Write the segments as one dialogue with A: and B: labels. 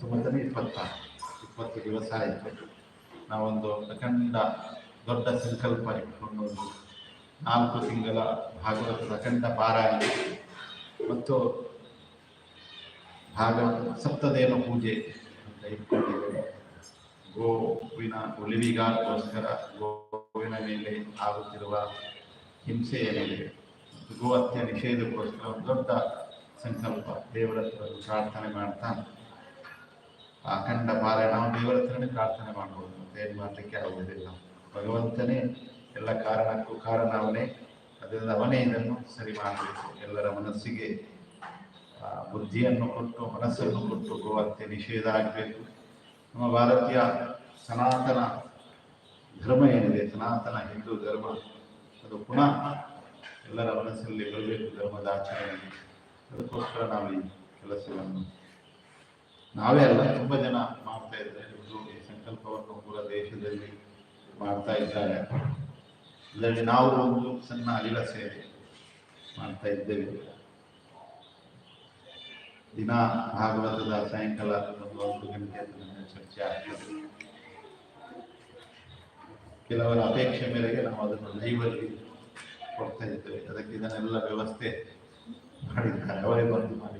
A: ಹತ್ತೊಂಬತ್ತನೇ ಇಪ್ಪತ್ತ, ಇಪ್ಪತ್ತು ದಿವಸ ಆಯಿತು. ನಾವೊಂದು ಅಖಂಡ ದೊಡ್ಡ ಸಂಕಲ್ಪ ಇಟ್ಕೊಂಡು ನಾಲ್ಕು ತಿಂಗಳ ಭಾಗವತದ ಅಖಂಡ ಪಾರಾಯಣ ಮತ್ತು ಭಾಗವತ ಸಪ್ತದೇವ ಪೂಜೆ ಅಂತ ಇಟ್ಕೊಂಡಿದ್ದೇವೆ. ಗೋವಿನ ಉಳಿವಿಗಾಗೋಸ್ಕರ ಗೋವಿನ ಮೇಲೆ ಆಗುತ್ತಿರುವ ಹಿಂಸೆ ಏನಿದೆ ಮತ್ತು ಗೋಹತ್ಯೆ ನಿಷೇಧಕ್ಕೋಸ್ಕರ ದೊಡ್ಡ ಸಂಕಲ್ಪ ದೇವರ ಪ್ರಾರ್ಥನೆ ಮಾಡ್ತಾ ಅಖಂಡ ಪಾರಾಯಣ ನಾವು ದೇವರ ಹತ್ರನೇ ಪ್ರಾರ್ಥನೆ ಮಾಡ್ಬೋದು. ಏನು ಮಾಡಲಿಕ್ಕೆ ಆಗುವುದಿಲ್ಲ. ಭಗವಂತನೇ ಎಲ್ಲ ಕಾರಣಕ್ಕೂ ಕಾರಣ ಅವನೇ ಅದರಿಂದ ಅವನೇ ಇದನ್ನು ಸರಿ ಮಾಡಬೇಕು. ಎಲ್ಲರ ಮನಸ್ಸಿಗೆ ಬುದ್ಧಿಯನ್ನು ಕೊಟ್ಟು, ಮನಸ್ಸನ್ನು ಕೊಟ್ಟು ಗೋವಂತೆ ನಿಷೇಧ ಆಗಬೇಕು. ನಮ್ಮ ಭಾರತೀಯ ಸನಾತನ ಧರ್ಮ ಏನಿದೆ? ಸನಾತನ ಹಿಂದೂ ಧರ್ಮ, ಅದು ಪುನಃ ಎಲ್ಲರ ಮನಸ್ಸಿನಲ್ಲಿ ಬರಬೇಕು ಧರ್ಮದ ಆಚರಣೆ ಅದಕ್ಕೋಸ್ಕರ ನಾವು ಈ ಕೆಲಸವನ್ನು ನಾವೇ ಅಲ್ಲ ತುಂಬ ಜನ ಮಾಡ್ತಾ ಇದ್ದಾರೆ ಇವರು ಈ ಸಂಕಲ್ಪವನ್ನು ಪೂರ ದೇಶದಲ್ಲಿ ಮಾಡ್ತಾ ಇದ್ದಾರೆ. ಇದರಲ್ಲಿ ನಾವು ಒಂದು ಸಣ್ಣ ಅಲಿಲ ಸೇವೆ ಮಾಡ್ತಾ ಇದ್ದೇವೆ. ದಿನ ಭಾಗವತದ ಸಾಯಂಕಾಲ ಒಂದು ಒಂದು ಗಂಟೆ ಚರ್ಚೆ ಆಗ್ತದೆ. ಕೆಲವರ ಅಪೇಕ್ಷೆ ಮೇರೆಗೆ ನಾವು ಅದನ್ನು ಲೈವಲ್ಲಿ ಕೊಡ್ತಾ ಇದ್ದೇವೆ. ಅದಕ್ಕೆ ಇದನ್ನೆಲ್ಲ ವ್ಯವಸ್ಥೆ ಮಾಡಿದ್ದಾರೆ. ಅವರೇ ಬಂದು ಮಾಡಿ.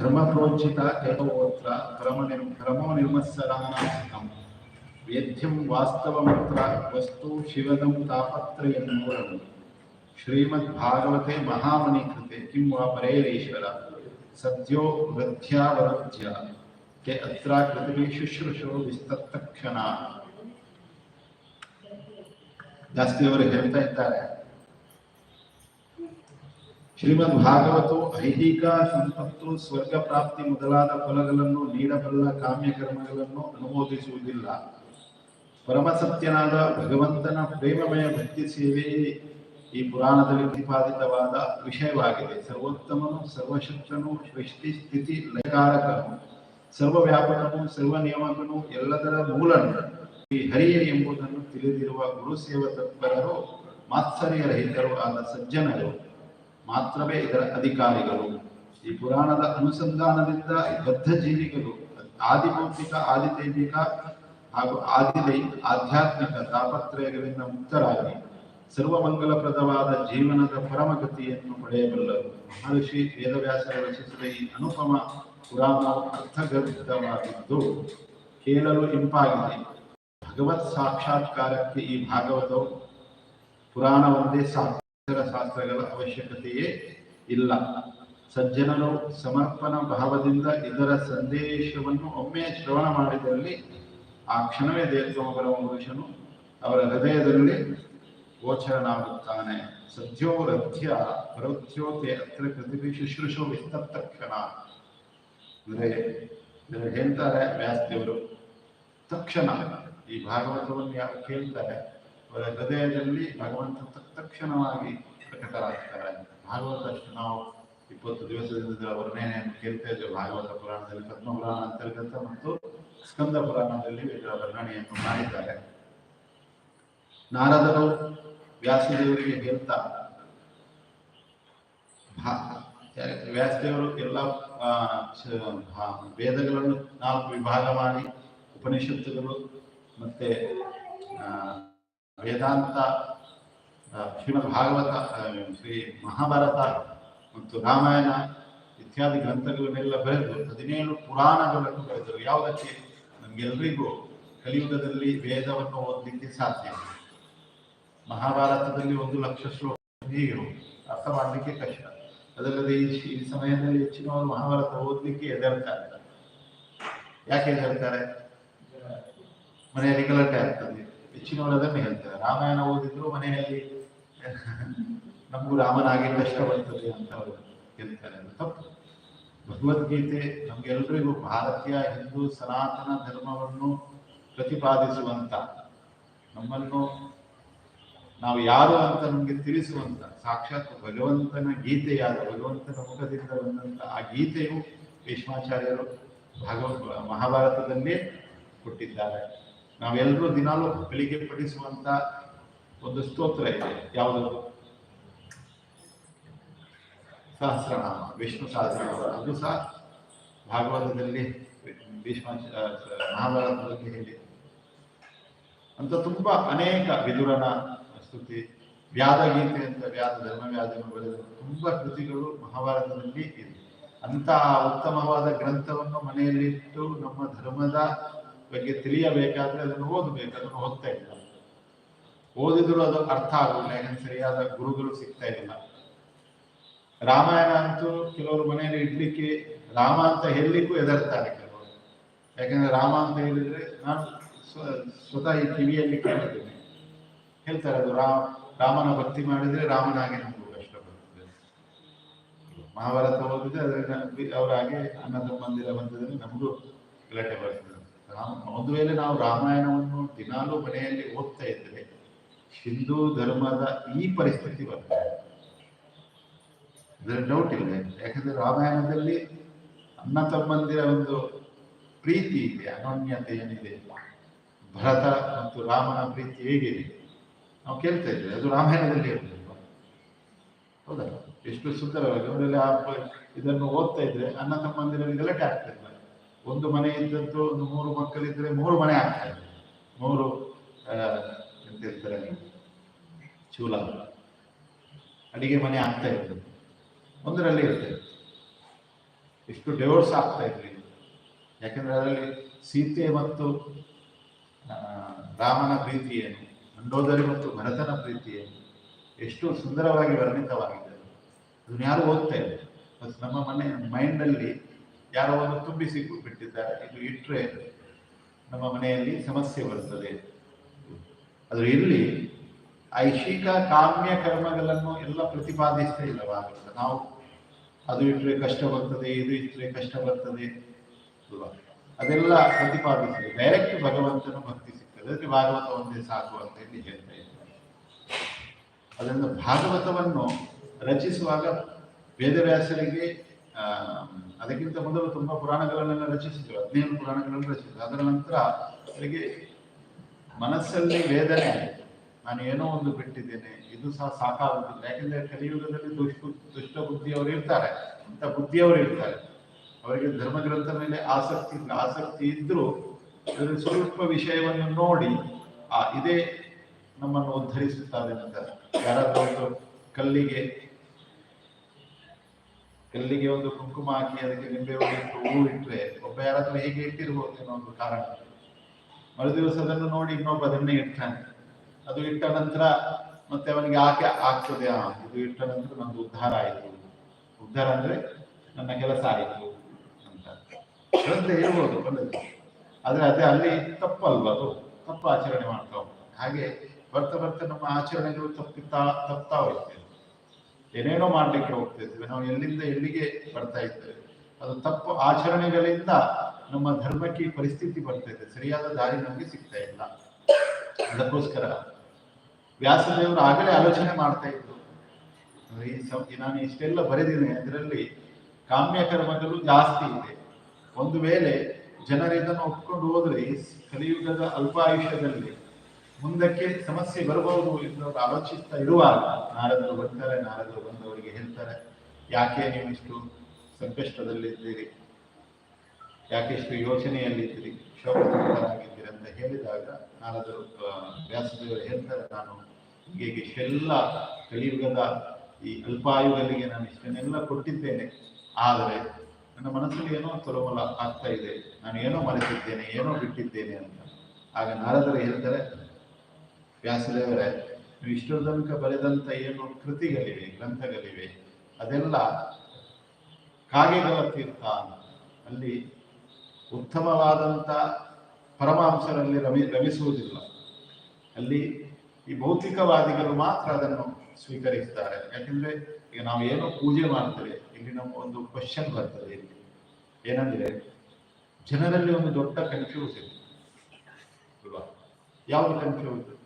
A: ಧರ್ಮ ಪ್ರೋಚಿತ ಕೇತೋತ್ರ ಪರಮ ನಿರ್ ಪರಮೋ ನಿರ್ಮತ್ಸರಾನಾಂ ವೇದ್ಯಂ ವಾಸ್ತವಮತ್ರ ವಸ್ತು ಶಿವನಂ ತಾಪತ್ರಯನ್ಮೂಲಂ ಶ್ರೀಮದ್ ಭಾಗವತೆ ಮಹಾಮನಿ ಕೃತೆ ಕಿಂ ವಾ ಪರೇರೀಶ್ವರ ಸದ್ಯೋ ವೃದ್ಧ್ಯಾವರುದ್ಧ್ಯ ಕೆ ಅತ್ರ ಕೃತಿಭಿ ಶುಶ್ರೂಷೋ ವಿಸ್ತತ್ತಕ್ಷಣ ಜಾಸ್ತಿ ಅವರು ಹೇಳ್ತಾ ಇದ್ದಾರೆ. ಶ್ರೀಮದ್ ಭಾಗವತು ಐಹಿಕ ಸಂಪತ್ತು, ಸ್ವರ್ಗ ಪ್ರಾಪ್ತಿ ಮೊದಲಾದ ಫಲಗಳನ್ನು, ನೀಡಬಲ್ಲ ಕಾಮ್ಯಕರ್ಮಗಳನ್ನು ಅನುಮೋದಿಸುವುದಿಲ್ಲ. ಪರಮಸತ್ಯನಾದ ಭಗವಂತನ ಪ್ರೇಮಮಯ ಭಕ್ತಿ ಸೇವೆಯೇ ಈ ಪುರಾಣದಲ್ಲಿ ಪ್ರತಿಪಾದಿತವಾದ ವಿಷಯವಾಗಿದೆ. ಸರ್ವೋತ್ತಮನು, ಸರ್ವಶಕ್ತನು, ಸೃಷ್ಟಿ, ಸ್ಥಿತಿ, ಲಯಕಾರಕನು, ಸರ್ವವ್ಯಾಪಕನು ಸರ್ವ ನಿಯಮಕನು ಎಲ್ಲದರ ಮೂಲನು. ಈ ಹರಿಯ ಎಂಬುದನ್ನು ತಿಳಿದಿರುವ ಗುರು ಸೇವ ತತ್ಪರರು ಮಾತ್ಸರ್ಯ ರಹಿತರು ಆದ ಸಜ್ಜನರು ಮಾತ್ರವೇ ಇದರ ಅಧಿಕಾರಿಗಳು. ಈ ಪುರಾಣದ ಅನುಸಂಧಾನದಿಂದ ಬದ್ಧ ಜೀವಿಗಳು ಆದಿಭೌತಿಕ ಆದಿದೈವಿಕ ಹಾಗೂ ಆದಿದೈ ಆಧ್ಯಾತ್ಮಿಕ ತಾಪತ್ರಯಗಳಿಂದ ಮುಕ್ತರಾಗಿ ಸರ್ವಮಂಗಲಪ್ರದವಾದ ಜೀವನದ ಪರಮಗತಿಯನ್ನು ಪಡೆಯಬಲ್ಲರು. ಮಹರ್ಷಿ ವೇದವ್ಯಾಸರ ರಚಿಸಿದ ಈ ಅನುಪಮ ಪುರಾಣ ಅರ್ಥಗರ್ಭಿತವಾಗಿದ್ದು, ಕೇಳಲು ಇಂಪಾಗಿದೆ. ಭಗವತ್ ಸಾಕ್ಷಾತ್ಕಾರಕ್ಕೆ ಈ ಭಾಗವತವು ಪುರಾಣವೊಂದೇ ಒಂದೇ ಸಾಕ್ಷರ ಶಾಸ್ತ್ರಗಳ ಅವಶ್ಯಕತೆಯೇ ಇಲ್ಲ. ಸಜ್ಜನರು ಸಮರ್ಪಣ ಭಾವದಿಂದ ಇದರ ಸಂದೇಶವನ್ನು ಒಮ್ಮೆ ಶ್ರವಣ ಮಾಡಿದಲ್ಲಿ ಆ ಕ್ಷಣವೇ ದೇವರ ಮನುಷ್ಯನು ಅವರ ಹೃದಯದಲ್ಲಿ ಗೋಚರನಾಗುತ್ತಾನೆ. ಸದ್ಯೋ ರಥ್ಯ ಅತ್ರ ಪ್ರತಿಭೆ ಶುಶ್ರೂಷು ವಿಸ್ತಪ್ತ ಕ್ಷಣ ಅಂದ್ರೆ ಹೇಳ್ತಾರೆ ವ್ಯಾಸದೇವರು, ತಕ್ಷಣ ಈ ಭಾಗವತವನ್ನು ಯಾರು ಕೇಳ್ತಾರೆ? ಅವರ ಹೃದಯದಲ್ಲಿ ಭಗವಂತ ತಕ್- ತಕ್ಷಣವಾಗಿ ಪ್ರಕಟರಾಗ್ತಾರೆ. ಭಾಗವತ ಅಷ್ಟು ನಾವು ಇಪ್ಪತ್ತು ದಿವಸದಿಂದ ವರ್ಣನೆಯನ್ನು ಕೇಳ್ತಾ ಇದ್ದೇವೆ. ಭಾಗವತ ಪುರಾಣದಲ್ಲಿ ಪದ್ಮ ಪುರಾಣ ಅಂತರ್ಗತ ಮತ್ತು ಸ್ಕಂದ ಪುರಾಣದಲ್ಲಿ ಇದರ ವರ್ಣನೆಯನ್ನು ಮಾಡಿದ್ದಾರೆ. ನಾರದರು ವ್ಯಾಸದೇವರಿಗೆ ಹೇಳ್ತಾ ವ್ಯಾಸದೇವರು ಎಲ್ಲ ವೇದಗಳನ್ನು ನಾಲ್ಕು ವಿಭಾಗ ಮಾಡಿ ಉಪನಿಷತ್ತುಗಳು ಮತ್ತೆ ವೇದಾಂತ ಶ್ರೀಮದ್ ಭಾಗವತ ಶ್ರೀ ಮಹಾಭಾರತ ಮತ್ತು ರಾಮಾಯಣ ಇತ್ಯಾದಿ ಗ್ರಂಥಗಳನ್ನೆಲ್ಲ ಬರೆದು ಹದಿನೇಳು ಪುರಾಣಗಳನ್ನು ಬರೆದರು. ಯಾವುದಕ್ಕೆ? ನಮಗೆಲ್ಲರಿಗೂ ಕಲಿಯುಗದಲ್ಲಿ ವೇದವನ್ನು ಓದಲಿಕ್ಕೆ ಸಾಧ್ಯ ಮಹಾಭಾರತದಲ್ಲಿ ಒಂದು ಲಕ್ಷ ಶ್ಲೋಕ ಅರ್ಥ ಮಾಡಲಿಕ್ಕೆ ಕಷ್ಟ. ಅದಲ್ಲದೆ ಈ ಸಮಯದಲ್ಲಿ ಹೆಚ್ಚಿನವರು ಮಹಾಭಾರತ ಓದಲಿಕ್ಕೆ ಹೆದರ್ತಾರೆ ಯಾಕೆ ಹೇಳ್ತಾರೆ ಮನೆಯಲ್ಲಿ ಗಲಾಟೆ ಆಗ್ತದೆ. ಹೆಚ್ಚಿನವರು ಅದನ್ನೇ ಹೇಳ್ತಾರೆ. ರಾಮಾಯಣ ಓದಿದ್ರು ಮನೆಯಲ್ಲಿ ನಮಗೂ ರಾಮನಾಗೆ ಕಷ್ಟ ಬರ್ತದೆ ಅಂತ ಅವರು ಹೇಳ್ತಾರೆ. ಅದು ತಪ್ಪು. ಭಗವದ್ಗೀತೆ ನಮ್ಗೆಲ್ರಿಗೂ ಭಾರತೀಯ ಹಿಂದೂ ಸನಾತನ ಧರ್ಮವನ್ನು ಪ್ರತಿಪಾದಿಸುವಂತ, ನಮ್ಮನ್ನು ನಾವು ಯಾರು ಅಂತ ನಮಗೆ ತಿಳಿಸುವಂತ, ಸಾಕ್ಷಾತ್ ಭಗವಂತನ ಗೀತೆಯಾದ ಭಗವಂತನ ಮುಖದಿಂದ ಬಂದಂತ ಆ ಗೀತೆಯು ಭೀಷ್ಮಾಚಾರ್ಯರು ಭಾಗವ, ಮಹಾಭಾರತದಲ್ಲೇ ಕೊಟ್ಟಿದ್ದಾರೆ. ನಾವೆಲ್ಲರೂ ದಿನಾಲೂ ಬೆಳಿಗ್ಗೆ ಪಠಿಸುವಂತ ಒಂದು ಸ್ತೋತ್ರ ಇದೆ. ಯಾವುದು? ಸಹಸ್ರನಾಮ, ವಿಷ್ಣು ಸಹಸ್ರನಾಮ. ಅದು ಸಹ ಭಾಗವತದಲ್ಲಿ ಭೀಷ್ಮ ಮಹಾಭಾರತದಲ್ಲಿ ಹೇಳಿ. ಅಂತ ತುಂಬಾ ಅನೇಕ ವಿದುರನ ಸ್ತುತಿ, ವ್ಯಾದಗೀತೆ ಅಂತ ವ್ಯಾದ ಧರ್ಮವ್ಯಾದನು ಬರೆದ ತುಂಬಾ ಕೃತಿಗಳು ಮಹಾಭಾರತದಲ್ಲಿ ಇದೆ ಅಂತಹ ಉತ್ತಮವಾದ ಗ್ರಂಥವನ್ನು ಮನೆಯಲ್ಲಿಟ್ಟು ನಮ್ಮ ಧರ್ಮದ ಬಗ್ಗೆ ತಿಳಿಯಬೇಕಾದ್ರೆ ಅದನ್ನು ಓದಬೇಕು, ಅದನ್ನು ಓದ್ತಾ ಇಲ್ಲ. ಓದಿದ್ರು ಅದು ಅರ್ಥ ಆಗುದಿಲ್ಲ ಯಾಕಂದ್ರೆ ಸರಿಯಾದ ಗುರುಗಳು ಸಿಗ್ತಾ ಇಲ್ಲ ರಾಮಾಯಣ ಅಂತೂ ಕೆಲವರು ಮನೆಯಲ್ಲಿ ಇಡ್ಲಿಕ್ಕೆ, ರಾಮ ಅಂತ ಹೇಳಲಿಕ್ಕೂ ಹೆದರ್ತಾರೆ ಕೆಲವರು. ಯಾಕಂದ್ರೆ ರಾಮ ಅಂತ ಹೇಳಿದ್ರೆ ನಾನು ಸ್ವ- ಸ್ವತಃ ಈ ಕಿವಿಯಲ್ಲಿ ಕೇಳಿದ್ದೇನೆ. ಹೇಳ್ತಾರೆ ಅದು ರಾಮ ರಾಮನ ಭಕ್ತಿ ಮಾಡಿದ್ರೆ ರಾಮನಾಗೆ ನಮಗೂ ಕಷ್ಟ ಬರ್ತದೆ. ಮಹಾಭಾರತ ಓದಿದ್ರೆ ಅದರಿಂದ ಅವರಾಗೆ ಅನ್ನದ ಮಂದಿರ ಬಂದಿದ್ರೆ ನಮಗೂ ಗಲಾಟೆ ಬರ್ತದೆ. ಒಂದು ವೇಳೆ ನಾವು ರಾಮಾಯಣವನ್ನು ದಿನಾಲೂ ಮನೆಯಲ್ಲಿ ಓದ್ತಾ ಇದ್ರೆ ಹಿಂದೂ ಧರ್ಮದ ಈ ಪರಿಸ್ಥಿತಿ ಬರ್ತದೆ. ಇದರ ಡೌಟ್ ಇಲ್ಲ. ಯಾಕಂದ್ರೆ ರಾಮಾಯಣದಲ್ಲಿ ಅಣ್ಣ ತಮ್ಮಂದಿರ ಒಂದು ಪ್ರೀತಿ ಇದೆ, ಅನನ್ಯತೆ ಏನಿದೆ, ಭರತ ಮತ್ತು ರಾಮನ ಪ್ರೀತಿ ಹೇಗಿದೆ? ನಾವು ಕೇಳ್ತಾ ಇದ್ದೇವೆ. ಅದು ರಾಮಾಯಣದಲ್ಲಿ ಹೌದಾ ಎಷ್ಟು ಸುಂದರವಾಗಿ ಅವರಲ್ಲಿ ಇದನ್ನು ಓದ್ತಾ ಇದ್ರೆ ಅಣ್ಣ ತಮ್ಮಂದಿರಲ್ಲಿ ಗಲಾಟೆ ಆಗ್ತಾ ಇಲ್ಲ. ಒಂದು ಮನೆ ಇದ್ದಂತೂ ಒಂದು ಮೂರು ಮಕ್ಕಳಿದ್ರೆ ಮೂರು ಮನೆ ಆಗ್ತಾ ಇದೆ ಮೂರು ಎಂತ ಹೇಳ್ತಾರೆ ಚೂಲ. ಅಡಿಗೆ ಮನೆ ಆಗ್ತಾ ಇತ್ತು ಒಂದರಲ್ಲಿ ಇರ್ತದೆ ಎಷ್ಟು ಡಿವೋರ್ಸ್ ಆಗ್ತಾ ಇರಲಿ. ಯಾಕಂದ್ರೆ ಅದರಲ್ಲಿ ಸೀತೆ ಮತ್ತು ರಾಮನ ಪ್ರೀತಿ ಏನು? ಮಂಡೋದರಿ ಮತ್ತು ಭರತನ ಪ್ರೀತಿ ಏನು? ಎಷ್ಟು ಸುಂದರವಾಗಿ ವರ್ಣಿತವಾಗಿದೆ. ಅದನ್ನ ಯಾರು ಓದ್ತಾ ಇಲ್ಲ. ನಮ್ಮ ಮನೆ ಮೈಂಡಲ್ಲಿ ಯಾರೋ ಒಂದು ತುಂಬಿಸಿ ಬಿಟ್ಟಿದ್ದಾರೆ. ಇದು ಇಟ್ಟರೆ ನಮ್ಮ ಮನೆಯಲ್ಲಿ ಸಮಸ್ಯೆ ಬರ್ತದೆ. ಅದು ಇಲ್ಲಿ ಐಶಿಕ ಕಾಮ್ಯ ಕರ್ಮಗಳನ್ನು ಎಲ್ಲ ಪ್ರತಿಪಾದಿಸ್ತಾ ಇಲ್ಲವಾಗುತ್ತೆ. ನಾವು ಅದು ಇಟ್ಟರೆ ಕಷ್ಟ ಬರ್ತದೆ, ಇದು ಇಟ್ಟರೆ ಕಷ್ಟ ಬರ್ತದೆ. ಅಲ್ವಾ? ಅದೆಲ್ಲ ಪ್ರತಿಪಾದಿಸಿದೆ ಡೈರೆಕ್ಟ್ ಭಗವಂತನ ಭಕ್ತಿ ಸಿಗ್ತದೆ. ಅದಕ್ಕೆ ಭಾಗವತ ಒಂದೇ ಸಾಕು ಅಂತ ಹೇಳಿ ಹೇಳ್ತಾ ಇದ್ದಾರೆ. ಅದರಿಂದ ಭಾಗವತವನ್ನು ರಚಿಸುವಾಗ ವೇದವ್ಯಾಸರಿಗೆ ಅದಕ್ಕಿಂತ ಮೊದಲು ತುಂಬಾ ಪುರಾಣಗಳನ್ನೆಲ್ಲ ರಚಿಸಿದ್ರು ಹದಿನೇಳು ಪುರಾಣಗಳನ್ನು ರಚಿಸಿದ್ರು. ಅದರ ನಂತರ ಅವರಿಗೆ ಮನಸ್ಸಲ್ಲಿ ವೇದನೆ ನಾನು ಏನೋ ಒಂದು ಬಿಟ್ಟಿದ್ದೇನೆ, ಇದು ಸಹ ಸಾಕಾಗುತ್ತಿಲ್ಲ ಯಾಕೆಂದ್ರೆ ಕಲಿಯುಗದಲ್ಲಿ ದುಷ್ಟ ದುಷ್ಟ ಬುದ್ಧಿಯವರು ಇರ್ತಾರೆ, ಅಂತ ಬುದ್ಧಿಯವರು ಇರ್ತಾರೆ. ಅವರಿಗೆ ಧರ್ಮಗ್ರಂಥ ಮೇಲೆ ಆಸಕ್ತಿ ಇಲ್ಲ. ಆಸಕ್ತಿ ಇದ್ರೂ ಅದರಲ್ಲಿ ಸ್ವಲ್ಪ ವಿಷಯವನ್ನು ನೋಡಿ, ಆ, ಇದೇ ನಮ್ಮನ್ನು ಉದ್ಧರಿಸುತ್ತಾರೆ ಅಂತ ಯಾರಾದ್ರೂ ಕಲ್ಲಿಗೆ ಕಲ್ಲಿಗೆ ಒಂದು ಕುಂಕುಮ ಹಾಕಿ ಅದಕ್ಕೆ ನಿಂಬೆ ಇಟ್ಟು, ಹೂ ಇಟ್ಟರೆ ಒಬ್ಬ ಯಾರಾದ್ರೂ ಹೇಗೆ ಇಟ್ಟಿರ್ಬೋದು ಅನ್ನೋ ಒಂದು ಕಾರಣ. ಮರುದಿವಸ ಅದನ್ನು ನೋಡಿ ಇನ್ನೊಬ್ಬ ಅದನ್ನೇ ಇಡ್ತಾನೆ. ಅದು ಇಟ್ಟ ನಂತರ ಮತ್ತೆ ಅವನಿಗೆ ಆಕೆ ಆಗ್ತದೆ ಇದು ಇಟ್ಟ ನಂತರ ನಂದು ಉದ್ಧಾರ ಆಯಿತು. ಉದ್ಧಾರ ಅಂದ್ರೆ ನನ್ನ ಕೆಲಸ ಆಯಿತು ಅಂತ. ಶ್ರದ್ಧೆ ಇರ್ಬೋದು ಆದ್ರೆ ಅದೇ ಅಲ್ಲಿ ತಪ್ಪಲ್ವ ಅದು? ತಪ್ಪು ಆಚರಣೆ ಮಾಡ್ತಾ ಹೋಗ್ತದೆ ಹಾಗೆ ಬರ್ತಾ ಬರ್ತಾ ನಮ್ಮ ಆಚರಣೆಗಳು ತಪ್ಪಿತಾ, ತಪ್ತಾ ಹೋಗ್ತೇವೆ ಏನೇನೋ ಮಾಡ್ಲಿಕ್ಕೆ ಹೋಗ್ತಾ ಇದ್ದೇವೆ. ನಾವು ಎಲ್ಲಿಂದ ಎಲ್ಲಿಗೆ ಬರ್ತಾ ಇದ್ದೇವೆ. ಅದು ತಪ್ಪು ಆಚರಣೆಗಳಿಂದ ನಮ್ಮ ಧರ್ಮಕ್ಕೆ ಪರಿಸ್ಥಿತಿ ಬರ್ತಾ ಇದೆ. ಸರಿಯಾದ ದಾರಿ ನಮಗೆ ಸಿಗ್ತಾ ಇಲ್ಲ. ಅದಕ್ಕೋಸ್ಕರ ವ್ಯಾಸದೇವರು ಆಗಲೇ ಆಲೋಚನೆ ಮಾಡ್ತಾ ಇದ್ರು. ನಾನು ಇಷ್ಟೆಲ್ಲ ಬರೆದಿದ್ದೇನೆ, ಅದರಲ್ಲಿ ಕಾಮ್ಯ ಕರ್ಮಗಳು ಜಾಸ್ತಿ ಇದೆ. ಒಂದು ವೇಳೆ ಜನರಿದನ್ನು ಒಪ್ಕೊಂಡು ಹೋದ್ರೆ ಕಲಿಯುಗದ ಅಲ್ಪಾಯುಷ್ಯದಲ್ಲಿ ಮುಂದಕ್ಕೆ ಸಮಸ್ಯೆ ಬರಬಹುದು ಎಂದು ಆಲೋಚಿಸ್ತಾ ಇರುವಾಗ ನಾರದರು ಬರ್ತಾರೆ, ನಾರದರು ಬಂದವರಿಗೆ ಹೇಳ್ತಾರೆ, ಯಾಕೆ ನೀವು ಇಷ್ಟು ಸಂಕಷ್ಟದಲ್ಲಿದ್ದೀರಿ? ಯಾಕೆ ಇಷ್ಟು ಯೋಚನೆಯಲ್ಲಿದ್ದೀರಿ? ಶೋಕತುಂತರಾಗಿದ್ದೀರಿ ಅಂತ ಹೇಳಿದಾಗ ನಾರದರು ವ್ಯಾಸದೇವರು ಹೇಳ್ತಾರೆ, ನಾನು ಹೀಗೆ ಇಷ್ಟೆಲ್ಲ ಕಲಿಯುಗದ ಈ ಅಲ್ಪಾಯುಗಲ್ಲಿಗೆ ನಾನು ಇಷ್ಟನ್ನೆಲ್ಲ ಕೊಟ್ಟಿದ್ದೇನೆ. ಆದರೆ ನನ್ನ ಮನಸ್ಸಲ್ಲಿ ಏನೋ ತೊಲಮಲ ಆಗ್ತಾ ಇದೆ. ನಾನು ಏನೋ ಮರೆತಿದ್ದೇನೆ, ಏನೋ ಬಿಟ್ಟಿದ್ದೇನೆ ಅಂತ. ಆಗ ನಾರದರು ಹೇಳ್ತಾರೆ ವ್ಯಾಸದೇವರೇ ಇಷ್ಟು ತನಕ ಬರೆದಂತ ಏನು ಕೃತಿಗಳಿವೆ, ಗ್ರಂಥಗಳಿವೆ, ಅದೆಲ್ಲ ಕಾಗೆಗಳ ತೀರ್ಥ ಅಲ್ಲಿ ಉತ್ತಮವಾದಂಥ ಪರಮಾಂಶರಲ್ಲಿ ರಮಿ, ರಮಿಸುವುದಿಲ್ಲ. ಅಲ್ಲಿ ಈ ಭೌತಿಕವಾದಿಗಳು ಮಾತ್ರ ಅದನ್ನು ಸ್ವೀಕರಿಸ್ತಾರೆ. ಯಾಕೆಂದ್ರೆ ಈಗ ನಾವು ಏನೋ ಪೂಜೆ ಮಾಡ್ತೇವೆ, ಇಲ್ಲಿ ನಮ್ಮ ಒಂದು ಕ್ವಶನ್ ಬರ್ತದೆ. ಇಲ್ಲಿ ಏನಂದ್ರೆ, ಜನರಲ್ಲಿ ಒಂದು ದೊಡ್ಡ ಕನ್ಫ್ಯೂಸ್ ಇದೆ ಅಲ್ವಾ ಯಾವುದು ಕನ್ಫ್ಯೂಸ್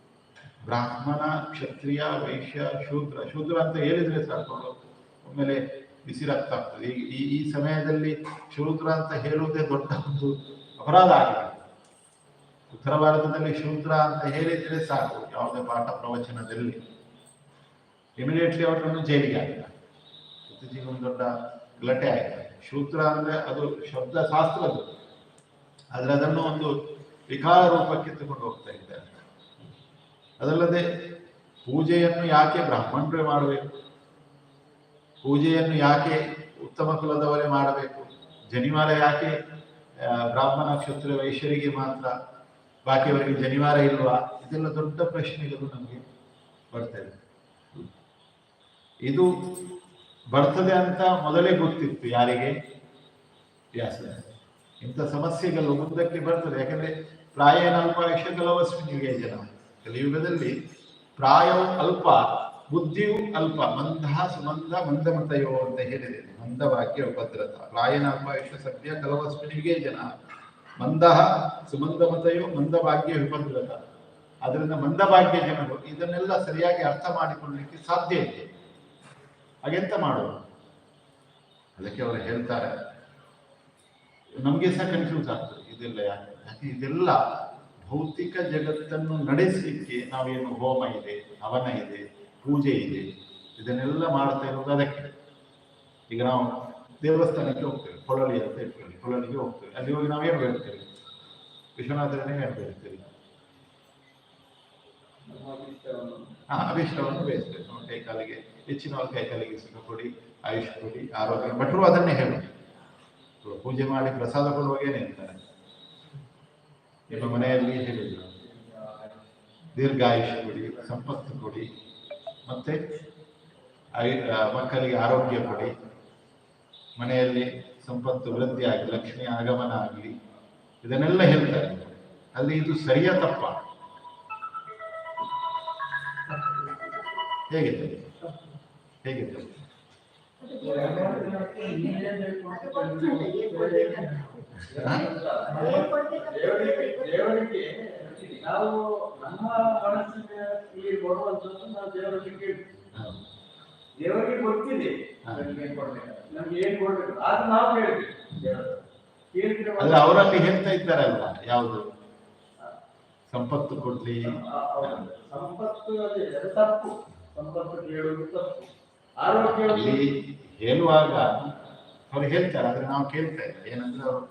A: ಬ್ರಾಹ್ಮಣ, ಕ್ಷತ್ರಿಯ, ವೈಶ್ಯ, ಶೂದ್ರ ಶೂದ್ರ ಅಂತ ಹೇಳಿದ್ರೆ ಸಾಕು. ಒಮ್ಮೆಲೆ ಬಿಸಿ ರಕ್ತ ಆಗ್ತದೆ. ಈ- ಈ ಸಮಯದಲ್ಲಿ ಶೂದ್ರ ಅಂತ ಹೇಳುವುದೇ ದೊಡ್ಡ ಒಂದು ಅಪರಾಧ ಆಗಿದೆ. ಉತ್ತರ ಭಾರತದಲ್ಲಿ ಶೂದ್ರ ಅಂತ ಹೇಳಿದ್ರೆ ಸಾಕು, ಯಾವುದೇ ಪಾಠ ಪ್ರವಚನದಲ್ಲಿ. ಇಮಿಡಿಯೇಟ್ಲಿ ಅವರನ್ನು ಜೈಲಿಗೆ ಹಾಕಿದ್ದಾರೆ ಇತ್ತೀಚೆಗೆ ಒಂದು ದೊಡ್ಡ ಗಲಾಟೆ ಆಗಿದೆ. ಶೂದ್ರ ಅಂದ್ರೆ ಅದು ಶಬ್ದ ಶಾಸ್ತ್ರದ್ದು ಆದ್ರೆ ಅದನ್ನು ಒಂದು ವಿಕಾರ ರೂಪಕ್ಕೆ ತಗೊಂಡು ಹೋಗ್ತಾ ಅದಲ್ಲದೆ ಪೂಜೆಯನ್ನು ಯಾಕೆ ಬ್ರಾಹ್ಮಣರೇ ಮಾಡಬೇಕು? ಪೂಜೆಯನ್ನು ಯಾಕೆ ಉತ್ತಮ ಕುಲದವರೇ ಮಾಡಬೇಕು? ಜನಿವಾರ ಯಾಕೆ ಬ್ರಾಹ್ಮಣ ಕ್ಷತ್ರ ವೈಶ್ಯರಿಗೆ ಮಾತ್ರ ಬಾಕಿಯವರಿಗೆ ಜನಿವಾರ ಇಲ್ವಾ? ಇದೆಲ್ಲ ದೊಡ್ಡ ಪ್ರಶ್ನೆಗಳು ನಮಗೆ ಬರ್ತವೆ ಇದೆ. ಬರ್ತದೆ ಅಂತ ಮೊದಲೇ ಗೊತ್ತಿತ್ತು ಯಾರಿಗೆ? ವ್ಯಾಸ ಇಂಥ ಸಮಸ್ಯೆಗಳು ಮುಂದಕ್ಕೆ ಬರ್ತದೆ. ಯಾಕಂದ್ರೆ ಪ್ರಾಯ ನಾಲ್ಕು ಕಲವಸ್ಮಿನಿಗೆ ಜನ ಕಲಿಯುಗದಲ್ಲಿ ಪ್ರಾಯವು ಅಲ್ಪ, ಬುದ್ಧಿಯು ಅಲ್ಪ, ಮಂದ, ಸುಮಂದ ಮಂದಮತಯೋ ಅಂತ ಹೇಳಿದೆ. ಮಂದ ವಾಕ್ಯ ಉಪದ್ರತ. ಪ್ರಾಯನ ಅಲ್ಪಾಯುಷ್ಯ ಸದ್ಯ ಕಲವಸ್ಮಿನಿಗೆ ಜನ. ಮಂದ ಸುಮಂದಮತಯೋ ಮಂದಭಾಗ್ಯ ವಿಪದ್ರತ ಅದರಿಂದ ಮಂದಭಾಗ್ಯ ಜನರು ಇದನ್ನೆಲ್ಲ ಸರಿಯಾಗಿ ಅರ್ಥ ಮಾಡಿಕೊಳ್ಳಲಿಕ್ಕೆ ಸಾಧ್ಯ ಇದೆ. ಹಾಗೆಂತ ಮಾಡುವ ಅದಕ್ಕೆ ಅವರು ಹೇಳ್ತಾರೆ. ನಮಗೆ ಸಹ ಕನ್ಫ್ಯೂಸ್ ಆಗ್ತದೆ. ಇದೆಲ್ಲ ಯಾಕೆ? ಯಾಕೆ? ಇದೆಲ್ಲ ಭೌತಿಕ ಜಗತ್ತನ್ನು ನಡೆಸಲಿಕ್ಕೆ ನಾವೇನು ಹೋಮ ಇದೆ, ಹವನ ಇದೆ, ಪೂಜೆ ಇದೆ, ಇದನ್ನೆಲ್ಲ ಮಾಡ್ತಾ ಇರೋದು ಅದಕ್ಕೆ. ಈಗ ನಾವು ದೇವಸ್ಥಾನಕ್ಕೆ ಹೋಗ್ತೇವೆ ಕೊಳಲಿ ಅಂತ ಇಟ್ಕೊಳ್ಳಿ ಕೊಳಲಿಗೆ ಹೋಗ್ತೇವೆ. ಅಲ್ಲಿ ಹೋಗಿ ನಾವೇನು ಹೇಳ್ತೇವೆ? ವಿಶ್ವನಾಥರನ್ನೇ ಹೇಳ್ತಾ ಇರ್ತೇವೆ. ಹಾ ಅಭಿಷ್ಟವನ್ನು ಬೇಯಿಸ್ತೇವೆ. ಕೈ ಕಾಲಿಗೆ, ಹೆಚ್ಚಿನ ಕೈ ಕಾಲಿಗೆ ಸುಖ ಕೊಡಿ, ಆಯುಷ್ ಕೊಡಿ, ಆರೋಗ್ಯ ಭಟ್ರು ಅದನ್ನೇ ಹೇಳಿ ಪೂಜೆ ಮಾಡಿ ಪ್ರಸಾದ ಕೊಡುವಾಗ ಏನ್ ಹೇಳ್ತಾರೆ ನಿಮ್ಮ ಮನೆಯಲ್ಲಿ ಹೇಳಿದ್ರು. ದೀರ್ಘಾಯುಷ್ಯ ಕೊಡಿ, ಸಂಪತ್ತು ಕೊಡಿ, ಮತ್ತೆ ಮಕ್ಕಳಿಗೆ ಆರೋಗ್ಯ ಕೊಡಿ. ಮನೆಯಲ್ಲಿ ಸಂಪತ್ತು ವೃದ್ಧಿ ಆಗಲಿ, ಲಕ್ಷ್ಮಿ ಆಗಮನ ಆಗಲಿ, ಇದನ್ನೆಲ್ಲ ಹೇಳ್ತಾರೆ. ಅಲ್ಲಿ ಇದು ಸರಿಯ ತಪ್ಪ? ಹೇಗಿದೆ? ಹೇಗಿದೆ?
B: ದೇವರಿಗೆ ನಾವು ನಮ್ಮ ಮನಸ್ಸಿನ ಇಲ್ಲಿ ಬರುವಂತದ್ದು ನಾವು ದೇವರಿಗೆ ಕೇಳ್ತೀವಿ. ದೇವರಿಗೆ ಗೊತ್ತಿದೆ
A: ಹಾ.
B: ನಮ್ಗೆ ಏನ್ ಕೊಡ್ಬೇಕು ನಮ್ಗೆ ಏನ್ ಕೊಡ್ಬೇಕು ಅದು ನಾವು. ಕೇಳಿದ್ರೆ
A: ಅಲ್ಲ ಅವರಲ್ಲಿ ಹೇಳ್ತಾ ಇದ್ದಾರಲ್ಲ ಯಾವುದು ಸಂಪತ್ತು ಕೊಡ್ಲಿ
B: ಸಂಪತ್ತು ಅದೇ ತಪ್ಪು ಸಂಪತ್ತು ಕೇಳುವುದು ತಪ್ಪು ಆರೋಗ್ಯ
A: ಹೇಳುವಾಗ ಅವ್ರು ಹೇಳ್ತಾರೆ ಆದ್ರೆ ನಾವು ಕೇಳ್ತಾ ಇಲ್ಲ. ಏನಂದ್ರೆ ಅವರು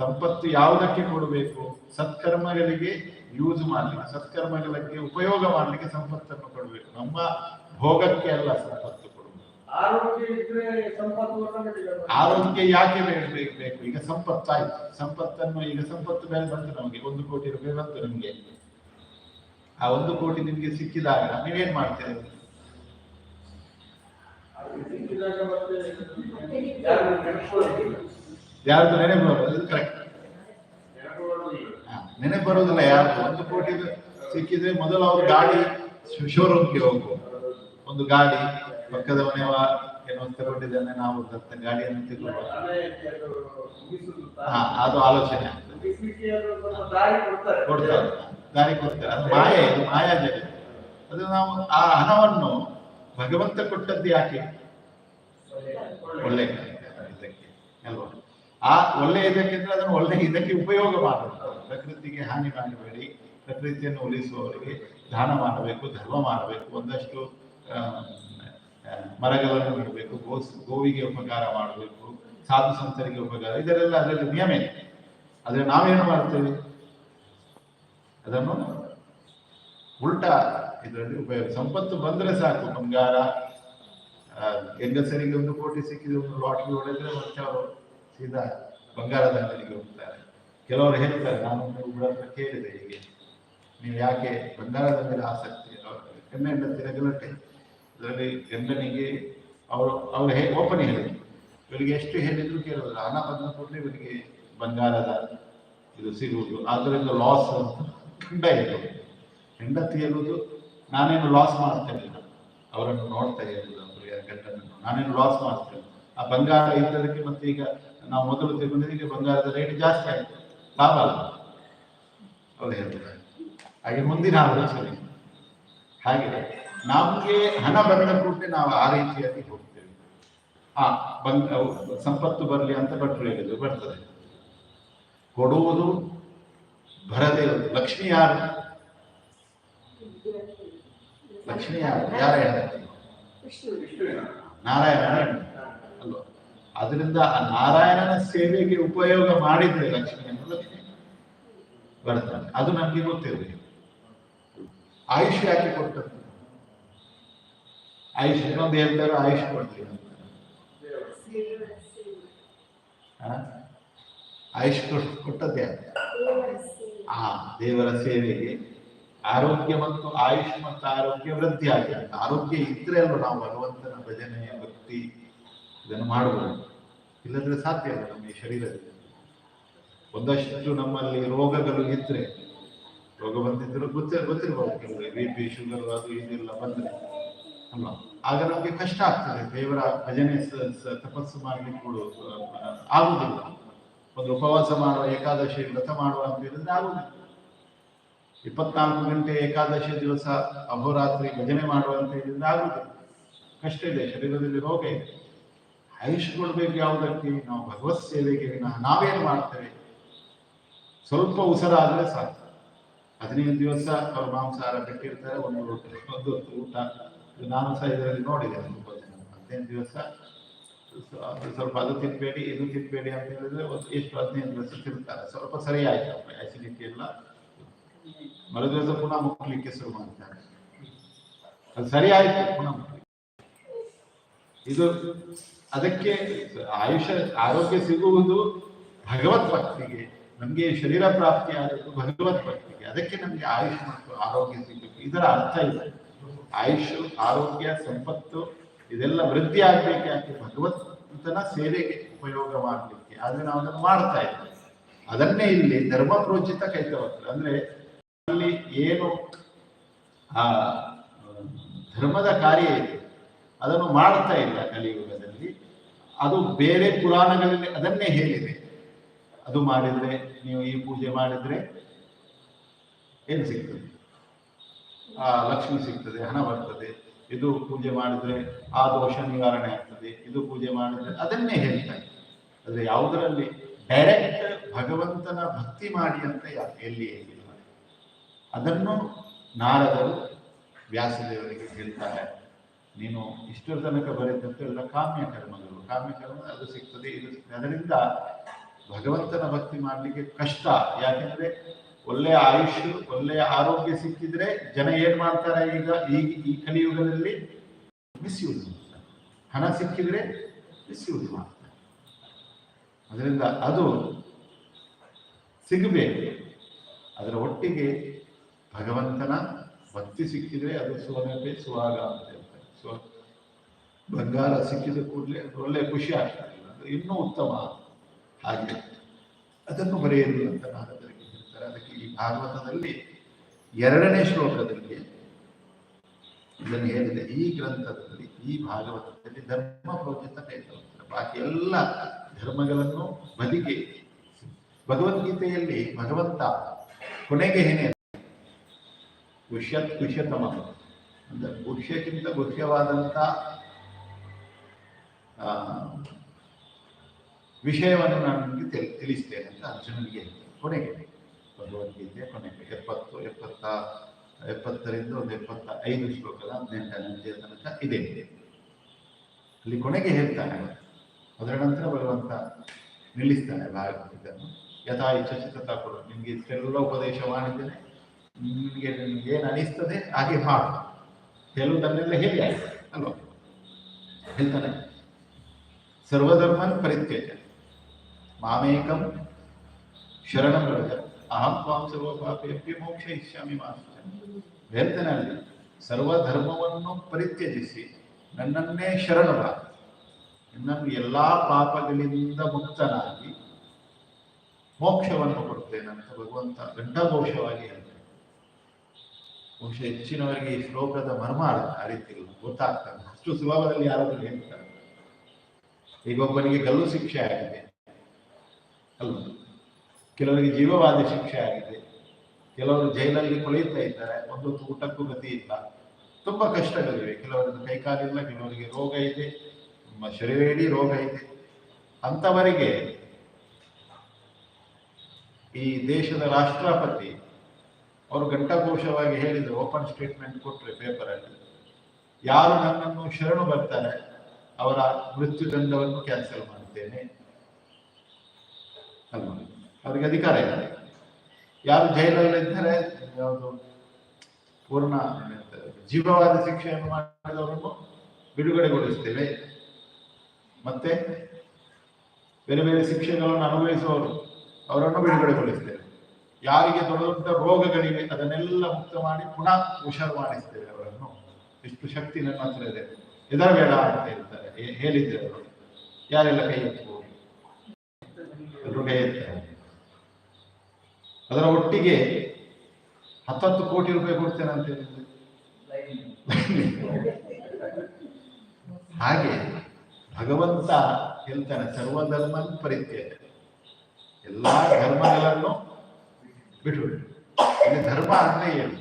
A: ಸಂಪತ್ತು ಯಾವುದಕ್ಕೆ ಕೊಡಬೇಕು? ಸತ್ಕರ್ಮಗಳಿಗೆ ಯೂಸ್ ಮಾಡಲಿಕ್ಕೆ ಸತ್ಕರ್ಮಗಳಿಗೆ ಉಪಯೋಗ ಮಾಡಲಿಕ್ಕೆ ಸಂಪತ್ತನ್ನು ಕೊಡಬೇಕು. ನಮ್ಮ ಭೋಗಕ್ಕೆ ಅಲ್ಲ ಸಂಪತ್ತು ಕೊಡಬೇಕು.
B: ಆರೋಗ್ಯ
A: ಯಾಕೆ ಬೇಕು ಬೇಕು. ಈಗ ಸಂಪತ್ತು ಆಯ್ತು ಸಂಪತ್ತನ್ನು ಈಗ ಸಂಪತ್ತು ಮೇಲೆ ಬಂತು ನಮಗೆ. ಒಂದು ಕೋಟಿ ರೂಪಾಯಿ ಬಂತು ನಿಮಗೆ. ಆ ಒಂದು ಕೋಟಿ ನಿಮಗೆ ಸಿಕ್ಕಿದಾಗ ನೀವೇನ್ ಮಾಡ್ತೀರಿ? ಯಾರ್ದು ನೆನಪು ಬರೋದು? ಕರೆಕ್ಟ್ ನೆನಪು ಬರೋದಿಲ್ಲ ಯಾರು ಒಂದು ಕೋಟಿ ಸಿಕ್ಕಿದ್ರೆ ಮೊದಲು ಅವ್ರ ಗಾಡಿ ಶೋರೂಮ್ಗೆ ಹೋಗು ಒಂದು ಗಾಡಿ, ಪಕ್ಕದ ಮನೆಯವ ಏನೋ ತಗೊಂಡಿದ್ದಾನೆ, ನಾವು ದತ್ತ ಗಾಡಿಯನ್ನು
B: ಅದು
A: ಹಾ, ಅದು ಆಲೋಚನೆ
B: ಕೊಡ್ತಾರೆ.
A: ದಾರಿ ಕೊಡ್ತಾರೆ. ಅದು ಮಾಯೆ ಇದು ಮಾಯಾ ಜಗತ್ತು ಅದು ನಾವು ಆ ಹಣವನ್ನು ಭಗವಂತ ಕೊಟ್ಟದ್ದು ಯಾಕೆ? ಒಳ್ಳೆ ಇದಕ್ಕೆ, ಅಲ್ವಾ? ಆ ಒಳ್ಳೆ ಇದಕ್ಕೆ ಅಂದ್ರೆ ಅದನ್ನು ಒಳ್ಳೆ ಇದಕ್ಕೆ ಉಪಯೋಗ ಮಾಡಬೇಕು ಪ್ರಕೃತಿಗೆ ಹಾನಿ ಮಾಡಬೇಡಿ, ಪ್ರಕೃತಿಯನ್ನು ಉಳಿಸುವವರಿಗೆ ದಾನ ಮಾಡಬೇಕು, ಧರ್ಮ ಮಾಡಬೇಕು, ಒಂದಷ್ಟು ಮರಗಳನ್ನು ನೆಡಬೇಕು, ಗೋ, ಗೋವಿಗೆ ಉಪಕಾರ ಮಾಡಬೇಕು, ಸಾಧು ಸಂತರಿಗೆ ಉಪಕಾರ ಇದರೆಲ್ಲ ಅದರಲ್ಲಿ ನಿಯಮ ಇದೆ. ಆದ್ರೆ ನಾವೇನು ಮಾಡ್ತೇವೆ? ಅದನ್ನು ಉಲ್ಟಾ ಇದರಲ್ಲಿ ಉಪಯೋಗ, ಸಂಪತ್ತು ಬಂದ್ರೆ ಸಾಕು, ಬಂಗಾರ ಹೆಂಗಸರಿಗೆ ಒಂದು ಕೋಟಿ ಸಿಕ್ಕಿದೆ, ಒಂದು ಲಾಟ್ರಿ ಹೊಡೆದ್ರೆ ಮತ್ತೆ ಅವರು ಸೀದಾ ಬಂಗಾರದ ಅಂಗಡಿಗೆ ಹೋಗ್ತಾರೆ. ಕೆಲವರು ಹೇಳ್ತಾರೆ, ನಾನು ಹತ್ರ ಕೇಳಿದೆ ಹೀಗೆ. ನೀವು ಯಾಕೆ ಬಂಗಾರದ ಮೇಲೆ ಆಸಕ್ತಿ ಅವರು ಹೆಣ್ಣು ಹೆಂಡತಿರ ಗಲಾಟೆ ಅದರಲ್ಲಿ ಗಂಡನಿಗೆ ಅವರು ಅವರು ಹೇ, ಓಪನ್ ಹೇಳಿದ್ರು. ಇವರಿಗೆ ಎಷ್ಟು ಹೇಳಿದ್ರು ಕೇಳೋದಿಲ್ಲ ಹಣ ಬಂದ ಕೂಡಲೇ ಇವರಿಗೆ ಬಂಗಾರದ ಇದು ಸಿಗುವುದು. ಆದ್ದರಿಂದ ಲಾಸ್ ಅಂತ ಗಂಡ ಹೇಳುವುದು ಹೆಂಡತಿ ಹೇಳುವುದು, ನಾನೇನು ಲಾಸ್ ಮಾಡ್ತಾ ಇರಲಿಲ್ಲ ಅವರನ್ನು ನೋಡ್ತಾ ಇರುವುದು ಗಂಡನನ್ನು ನಾನೇನು ಲಾಸ್ ಮಾಡ್ತೇನೆ. ಆ ಬಂಗಾರ ಇದ್ದದಕ್ಕೆ ಮತ್ತೆ ಈಗ ನಾವು ಮೊದಲು ತಗೊಂಡಿದ್ದಕ್ಕೆ ಬಂಗಾರದ ರೇಟ್ ಜಾಸ್ತಿ ಆಯಿತು ಲಾಭ ಅಲ್ಲ. ಅವ್ರು ಹೇಳ್ತಾರೆ. ಹಾಗೆ ಮುಂದಿನ ಆಲೋಚನೆ. ಹಾಗೆ ನಮಗೆ ಹಣ ಬಂದ ಕೂಡಲೇ ನಾವು ಆ ರೀತಿಯಾಗಿ ಹೋಗ್ತೇವೆ. ಆ ಬಂಗ ಸಂಪತ್ತು ಬರಲಿ ಅಂತ ಭಟ್ರು ಹೇಳಿದ್ರು ಬರ್ತದೆ. ಕೊಡುವುದು ಬರದೇ ಲಕ್ಷ್ಮಿ ಯಾರು? ಲಕ್ಷ್ಮಿ ಯಾರು? ಯಾರ
B: ವಿಷ್ಣುವಿನ
A: ನಾರಾಯಣ ಅದರಿಂದ ಆ ನಾರಾಯಣನ ಸೇವೆಗೆ ಉಪಯೋಗ ಮಾಡಿದ್ರೆ ಲಕ್ಷ್ಮಿಯನ್ನು ಲಕ್ಷ್ಮಿ ಬರ್ತಾನೆ ಅದು ನಮ್ಗೆ ಗೊತ್ತಿರಲಿ ಆಯುಷ್ ಯಾಕೆ ಕೊಟ್ಟದ್ದು? ಆಯುಷ್ ಇನ್ನೊಂದು ಹೇಳ್ತಾರೆ, ಆಯುಷ್ ಕೊಡ್ತೀವಿ ಅಂತ? ಆಯುಷ್ ಕೊಟ್- ಕೊಟ್ಟದ್ದೇ ಆ ದೇವರ ಸೇವೆಗೆ ಆರೋಗ್ಯ ಮತ್ತು ಆಯುಷ್ ಮತ್ತು ಆರೋಗ್ಯ ವೃದ್ಧಿ ಆಗಿದೆ ಆರೋಗ್ಯ ಇದ್ರೆ ಅಲ್ವ ನಾವು ಭಗವಂತನ ಭಜನೆ, ಭಕ್ತಿ ಇದನ್ನು ಮಾಡಬಹುದು ಇಲ್ಲದ್ರೆ ಸಾಧ್ಯ ಅಲ್ಲ ನಮ್ಮ ಈ ಶರೀರದಲ್ಲಿ. ಒಂದಷ್ಟು ನಮ್ಮಲ್ಲಿ ರೋಗಗಳು ಇದ್ರೆ, ರೋಗ ಬಂದಿದ್ರು ಗೊತ್ತಿರ ಗೊತ್ತಿರಬಹುದು ಕೆಲವರಿಗೆ. ಬಿ ಪಿ ಶುಗರ್ ಅದು ಇದೆಲ್ಲ ಬಂದ್ರೆ ಅಲ್ವಾ? ಆಗ ನಮಗೆ ಕಷ್ಟ ಆಗ್ತದೆ. ದೇವರ ಭಜನೆ ತಪಸ್ಸು ಮಾಡ್ಲಿಕ್ಕೆ ಕೂಡ ಆಗುದಿಲ್ಲ. ಒಂದು ಉಪವಾಸ ಮಾಡುವ ಏಕಾದಶಿ ವ್ರತ ಮಾಡುವ ಅಂತ ಹೇಳಿದ್ರೆ ಆಗುದಿಲ್ಲ. ಇಪ್ಪತ್ನಾಲ್ಕು ಗಂಟೆ ಏಕಾದಶಿ ದಿವಸ ಅಹೋರಾತ್ರಿ ಭಜನೆ ಮಾಡುವ ಇದರಿಂದ ಆಗುತ್ತೆ ಕಷ್ಟ ಇದೆ, ಶರೀರದಲ್ಲಿ ರೋಗ ಇದೆ. ಆಯುಷ್ಕೊಳ್ಬೇಕು ಯಾವುದಕ್ಕೆ? ನಾವು ಭಗವತ್ ಸೇವೆಗೆ ವಿನಃ ನಾವೇನು ಮಾಡ್ತೇವೆ? ಸ್ವಲ್ಪ ಉಸಿರಾದರೆ ಸಾಕು. ಹದಿನೈದು ದಿವಸ ಅವರು ಮಾಂಸಾಹಾರ ಬಿಟ್ಟಿರ್ತಾರೆ ಒಂದು ರೊಟ್ಟಿ, ಒಂದು ಊಟ. ನಾನು ಸಹ ಇದರಲ್ಲಿ ನೋಡಿದೆ ಹದಿನೈದು ದಿವಸ ಸ್ವಲ್ಪ ಅದು ತಿನ್ಬೇಡಿ, ಇದು ತಿನ್ಬೇಡಿ ಅಂತ ಹೇಳಿದ್ರೆ ಒಂದು ಎಷ್ಟು ಹದಿನೈದು ದಿವಸ ತಿಂತಾರೆ. ಸ್ವಲ್ಪ ಸರಿಯಾಯಿತು ಆಸಿಡಿಟಿ ಎಲ್ಲ. ಮರು ದಿವಸ ಪುನಃ ಮುಟ್ಲಿಕ್ಕೆ ಶುರು ಮಾಡ್ತಾರೆ ಅದು ಸರಿ ಆಯ್ತು ಪುನಃ. ಇದು ಅದಕ್ಕೆ ಆಯುಷ ಆರೋಗ್ಯ ಸಿಗುವುದು ಭಗವತ್ ಭಕ್ತಿಗೆ, ನಮಗೆ ಶರೀರ ಪ್ರಾಪ್ತಿ ಆದದ್ದು ಭಗವತ್ ಭಕ್ತಿಗೆ. ಅದಕ್ಕೆ ನಮಗೆ ಆಯುಷ್ ಮತ್ತು ಆರೋಗ್ಯ ಸಿಗಬೇಕು. ಇದರ ಅರ್ಥ ಇದೆ. ಆಯುಷ್ ಆರೋಗ್ಯ, ಸಂಪತ್ತು ಇದೆಲ್ಲ ವೃದ್ಧಿ ಆಗ್ಬೇಕು ಯಾಕೆ? ಭಗವಂತನ ಸೇವೆಗೆ ಉಪಯೋಗ ಮಾಡಲಿಕ್ಕೆ ಆದ್ರೆ ನಾವು ಅದನ್ನು ಮಾಡ್ತಾ ಇದ್ದೇವೆ. ಅದನ್ನೇ ಇಲ್ಲಿ ಧರ್ಮ ಪ್ರೋಚಿತ ಕೈತವತ್ರ ಅಂದ್ರೆ ಅಲ್ಲಿ ಏನು, ಆ, ಧರ್ಮದ ಕಾರ್ಯ ಇದೆ, ಅದನ್ನು ಮಾಡ್ತಾ ಇಲ್ಲ ಕಲಿಯುಗದಲ್ಲಿ, ಅದು ಬೇರೆ ಪುರಾಣಗಳಲ್ಲಿ ಅದನ್ನೇ ಹೇಳಿದೆ. ಅದು ಮಾಡಿದ್ರೆ, ನೀವು ಈ ಪೂಜೆ ಮಾಡಿದ್ರೆ ಏನು ಸಿಗ್ತದೆ? ಆ, ಲಕ್ಷ್ಮಿ ಸಿಗ್ತದೆ, ಹಣ ಬರ್ತದೆ, ಇದು ಪೂಜೆ ಮಾಡಿದ್ರೆ ಆ ದೋಷ ನಿವಾರಣೆ ಆಗ್ತದೆ, ಇದು ಪೂಜೆ ಮಾಡಿದ್ರೆ ಅದನ್ನೇ ಹೇಳ್ತಾರೆ ಅಂದ್ರೆ ಯಾವುದರಲ್ಲಿ ಡೈರೆಕ್ಟ್ ಭಗವಂತನ ಭಕ್ತಿ ಮಾಡಿ ಅಂತ ಎಲ್ಲಿ ಹೇಳಿಲ್ಲ. ಅದನ್ನು ನಾರದರು ವ್ಯಾಸದೇವರಿಗೆ ಹೇಳ್ತಾರೆ. ನೀನು ಇಷ್ಟರ ತನಕ ಬರೆದಂತೆ ಎಲ್ಲ ಕಾಮ್ಯ ಕರ್ಮಗಳು. ಕಾಮ್ಯ ಕರ್ಮ ಅದು ಸಿಗ್ತದೆ, ಇದು ಅದರಿಂದ ಭಗವಂತನ ಭಕ್ತಿ ಮಾಡಲಿಕ್ಕೆ ಕಷ್ಟ. ಯಾಕೆಂದ್ರೆ ಒಳ್ಳೆಯ ಆಯುಷ್, ಒಳ್ಳೆಯ ಆರೋಗ್ಯ ಸಿಕ್ಕಿದ್ರೆ ಜನ ಏನ್ ಮಾಡ್ತಾರೆ ಈಗ? ಈ ಈ ಕಲಿಯುಗದಲ್ಲಿ ಮಿಸ್ಯೂಸ್ ಮಾಡ್ತಾರೆ. ಹಣ ಸಿಕ್ಕಿದ್ರೆ ಮಿಸ್ಯೂಸ್ ಮಾಡ್ತಾರೆ. ಅದರಿಂದ ಅದು ಸಿಗಬೇಕು. ಅದರ ಒಟ್ಟಿಗೆ ಭಗವಂತನ ಭಕ್ತಿ ಸಿಕ್ಕಿದ್ರೆ ಅದು ಸುವನಪೆ ಸುವಾಗ ಅಂತ ಹೇಳ್ತಾರೆ. ಸೊ ಬಂಗಾರ ಸಿಕ್ಕಿದ ಕೂಡಲೇ ಒಳ್ಳೆ ಖುಷಿ ಆಗ್ತದೆ. ಅದು ಇನ್ನೂ ಉತ್ತಮ ಹಾಗೆ. ಅದನ್ನು ಬರೆಯಲು ಅಂತ ನಾರದರಿಗೆ ಹೇಳ್ತಾರೆ. ಅದಕ್ಕೆ ಈ ಭಾಗವತದಲ್ಲಿ ಎರಡನೇ ಶ್ಲೋಕದಲ್ಲಿ ಇದನ್ನು ಹೇಳಿದೆ. ಈ ಗ್ರಂಥದಲ್ಲಿ, ಈ ಭಾಗವತದಲ್ಲಿ ಧರ್ಮ ಪ್ರೋಚಿತ ಕೈತವತ್ರ ಬಾಕಿ ಎಲ್ಲ ಧರ್ಮಗಳನ್ನು ಬದಿಗೆ ಭಗವದ್ಗೀತೆಯಲ್ಲಿ ಭಗವಂತ ಕೊನೆಗೆ ಏನೇ ಗುಷ್ಯ ಗುಷ್ಯತಮ ಅಂದರೆ ಪುಷ್ಯಕ್ಕಿಂತ ಗುಷ್ಯವಾದಂತ ಆ, ವಿಷಯವನ್ನು ನಾನು ನಿಮಗೆ ತಿಳಿ- ತಿಳಿಸ್ತೇನೆ ಅಂತ ಅರ್ಜುನನಿಗೆ ಕೊನೆಗೆ ಭಗವದ್ಗೀತೆ ಕೊನೆಗೆ ಎಪ್ಪತ್ತು ಎಪ್ಪತ್ತ ಎಪ್ಪತ್ತರಿಂದ ಒಂದು ಎಪ್ಪತ್ತ ಐದು ಶ್ಲೋಕದ ಹದಿನೆಂಟನೇ ತನಕ ಇದೆ. ಅಲ್ಲಿ ಕೊನೆಗೆ ಹೇಳ್ತಾನೆ ಅದರ ನಂತರ ಭಗವಂತ ನಿಲ್ಲಿಸ್ತಾನೆ ಭಾಗವತವನ್ನು ಯಥಾ ಇಚ್ಛಿತ ತಥಾ ಕೊಡು. ನಿಮಗೆ ಇಷ್ಟೆಲ್ಲ ಉಪದೇಶ ಮಾಡಿದ್ದೇನೆ. ನಿಮಗೆ ಏನು ಅನಿಸ್ತದೆ ಹಾಗೆ ಮಾಡು. ತನ್ನೆಲ್ಲ ಹೇಳಿ ಆಯ್ತು? ಅಲ್ವಾ? ಹೇಳ್ತಾನೆ. ಸರ್ವಧರ್ಮನ್ ಪರಿತ್ಯಜ. ಮಾಮೇಕಂ ಶರಣ ಪ್ರಜ ಅಹಂ ತ್ವಾಂ ಸರ್ವ ಪಾಪೇಭ್ಯ ಮೋಕ್ಷ ಇಷ್ಯಾಮಿ ಮಾಸ್ತ. ಹೇಳ್ತಾನೆ ಅಲ್ಲಿ, ಸರ್ವಧರ್ಮವನ್ನು ಪರಿತ್ಯಜಿಸಿ ನನ್ನನ್ನೇ ಶರಣರ. ನನ್ನನ್ನು ಎಲ್ಲ ಪಾಪಗಳಿಂದ ಮುಕ್ತನಾಗಿ ಮೋಕ್ಷವನ್ನು ಕೊಡ್ತೇನೆ ಅಂತ ಭಗವಂತ ಗಂಡಘೋಷವಾಗಿ ಬಹುಶಃ ಹೆಚ್ಚಿನವರಿಗೆ ಈ ಶ್ಲೋಕದ ಮರ್ಮ ಆ ರೀತಿ ಗೊತ್ತಾಗ್ತದೆ. ಅಷ್ಟು ಸುಲಭದಲ್ಲಿ ಯಾರಾದರೂ ಹೇಳ್ತಾರೆ? ಈಗ ಒಬ್ಬನಿಗೆ ಗಲ್ಲು ಶಿಕ್ಷೆ ಆಗಿದೆ. ಅಲ್ಲ, ಕೆಲವರಿಗೆ ಜೀವವಾದಿ ಶಿಕ್ಷೆ ಆಗಿದೆ. ಕೆಲವರು ಜೈಲಲ್ಲಿ ಕೊಳೆಯುತ್ತಾ ಇದ್ದಾರೆ. ಒಂದು ಊಟಕ್ಕೂ ಗತಿ ಇಲ್ಲ. ತುಂಬಾ ಕಷ್ಟಗಳಿವೆ. ಕೆಲವರಿಗೆ ಕೈಕಾಲಿಲ್ಲ ಕೆಲವರಿಗೆ ರೋಗ ಇದೆ. ನಮ್ಮ ಶರೀರ ಇಡೀ ರೋಗ ಇದೆ. ಅಂಥವರಿಗೆ ಈ ದೇಶದ ರಾಷ್ಟ್ರಪತಿ ಅವರು ಘಂಟಾಘೋಷವಾಗಿ ಹೇಳಿದರು ಓಪನ್ ಸ್ಟೇಟ್ಮೆಂಟ್ ಕೊಟ್ರೆ ಪೇಪರಲ್ಲಿ ಯಾರು ನನ್ನನ್ನು ಶರಣು ಬರ್ತಾರೆ, ಅವರ ಮೃತ್ಯುದಂಡವನ್ನು ಕ್ಯಾನ್ಸಲ್ ಮಾಡ್ತೇನೆ ಅಲ್ವಾ ಅವರಿಗೆ ಅಧಿಕಾರ ಇದೆ ಯಾರು ಜೈಲಲ್ಲಿದ್ದರೆ ಯಾವುದು ಪೂರ್ಣ ಜೀವವಾದ ಶಿಕ್ಷೆಯನ್ನು ಮಾಡಿದವರನ್ನು ಬಿಡುಗಡೆಗೊಳಿಸ್ತೇವೆ ಮತ್ತೆ ಬೇರೆ ಬೇರೆ ಶಿಕ್ಷೆಗಳನ್ನು ಅನುಭವಿಸುವವರು ಅವರನ್ನು ಬಿಡುಗಡೆಗೊಳಿಸ್ತೇವೆ ಯಾರಿಗೆ ದೊಡ್ಡ ದೊಡ್ಡ ರೋಗಗಳಿವೆ, ಅದನ್ನೆಲ್ಲ ಮುಕ್ತ ಮಾಡಿ ಪುನಃ ಹುಷಾರು ಮಾಡಿಸ್ತೇವೆ ಅವರನ್ನು. ಎಷ್ಟು ಶಕ್ತಿ ನನ್ನ ಹತ್ರ ಇದೆ. ಬೇಡ ಅಂತ ಹೇಳ್ತಾರೆ. ಹೇಳಿದ್ರು ಅವರು. ಯಾರೆಲ್ಲ ಕೈ ಎತ್ತಬಹುದು ಎಲ್ಲರೂ ಕೈ ಎತ್ತಾರೆ. ಅದರ ಒಟ್ಟಿಗೆ ಹತ್ತತ್ತು ಕೋಟಿ ರೂಪಾಯಿ ಕೊಡ್ತೇನೆ ಅಂತ ಹೇಳಿದ್ರು ಹಾಗೆ ಭಗವಂತ ಹೇಳ್ತಾನೆ, ಸರ್ವಧರ್ಮನ್ ಪರಿತ್ಯ ಎಲ್ಲಾ ಧರ್ಮಗಳನ್ನು ಬಿಟ್ಟು ಇಲ್ಲಿ ಧರ್ಮ ಅಂದ್ರೆ ಏನು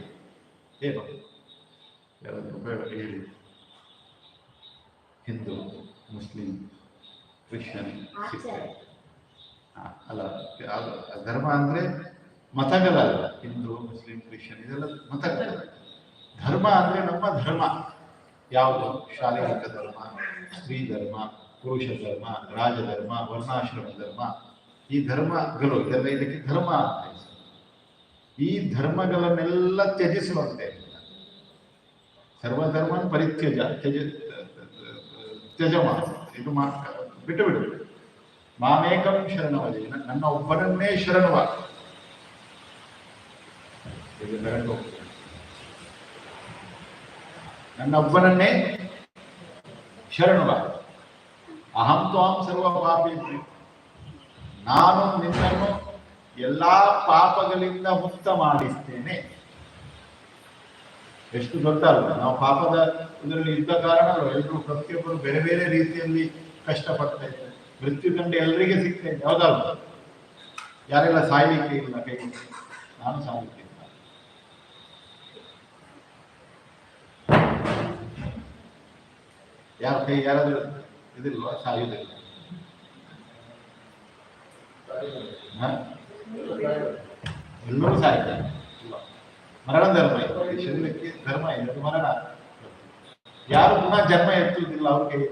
A: ಏನು ಯಾರಾದ್ರೂ ಉಪಯೋಗ ಹೇಳಿ ಹಿಂದೂ ಮುಸ್ಲಿಂ ಕ್ರಿಶ್ಚಿಯನ್ ಸಿಖ್ ಹಾ, ಅಲ್ಲ ಅದು ಧರ್ಮ ಅಂದ್ರೆ ಮತಗಳಲ್ಲ ಹಿಂದೂ ಮುಸ್ಲಿಂ ಕ್ರಿಶ್ಚಿಯನ್ ಇದೆಲ್ಲ ಮತಗಳಲ್ಲ ಧರ್ಮ ಅಂದ್ರೆ ನಮ್ಮ ಧರ್ಮ ಯಾವುದು ಶಾರೀರಿಕ ಧರ್ಮ ಸ್ತ್ರೀ ಧರ್ಮ ಪುರುಷ ಧರ್ಮ ರಾಜಧರ್ಮ ವರ್ಣಾಶ್ರಮ ಧರ್ಮ ಈ ಧರ್ಮಗಳು ಇದೆಲ್ಲ ಇದಕ್ಕೆ ಧರ್ಮ ಅಂತ ಹೆಸರು. ಈ ಧರ್ಮಗಳನ್ನೆಲ್ಲ ತ್ಯಜಿಸುವಂತೆ. ಸರ್ವಧರ್ಮ ಪರಿತ್ಯಜ, ತ್ಯಜ ತ್ಯಜಮ ಇದು ಮಾ ಬಿಟ್ಟು ಬಿಡು ಮಾಮೇಕಂ ಶರಣವದಿ ನನ್ನ ಒಬ್ಬನನ್ನೇ ಶರಣವ ಇದು ಬೆರಟು ಹೋಗ್ತದೆ. ನನ್ನ ಒಬ್ಬನನ್ನೇ ಶರಣವ ಅಹಂ ತ್ವಾಂ ಸರ್ವ ಪಾಪಿ ನಾನು ನಿನ್ನನ್ನು ಎಲ್ಲಾ ಪಾಪಗಳಿಂದ ಮುಕ್ತ ಮಾಡಿಸ್ತೇನೆ. ಎಷ್ಟು ದೊಡ್ಡ ಅಲ್ಲ ನಾವು ಪಾಪದ ಇದರಲ್ಲಿ ಇದ್ದ ಕಾರಣ ಎಲ್ಲರೂ ಪ್ರತಿಯೊಬ್ಬರು ಬೇರೆ ಬೇರೆ ರೀತಿಯಲ್ಲಿ ಕಷ್ಟಪಡ್ತಾ ಇದ್ದಾರೆ. ಮೃತ್ಯು ಕಂಡು ಎಲ್ಲರಿಗೆ ಸಿಗ್ತಾ ಇದೆ. ಯಾವ್ದಲ್ವ ಯಾರೆಲ್ಲ ಸಾಯ್ಲಿಕ್ಕೆ ಇಲ್ಲ ಕೈ ನಾನು ಸಾಯ್ಲಿಕ್ಕೆ ಇಲ್ಲ. ಯಾರ ಕೈ ಯಾರಾದ್ರೂ ಇದಿಲ್ವಾ? ಸಾಯುವುದಿಲ್ಲ? ಎಲ್ಲರೂ ಸಾಯ್ತಾರೆ ಮರಣ ಧರ್ಮ ಇದೆ ಈ ಶರೀರಕ್ಕೆ ಧರ್ಮ ಇದೆ ಅದು ಮರಣ ಯಾರು ಪುನಃ ಜನ್ಮ ಎತ್ತುವುದಿಲ್ಲ ಅವ್ರಿಗೆ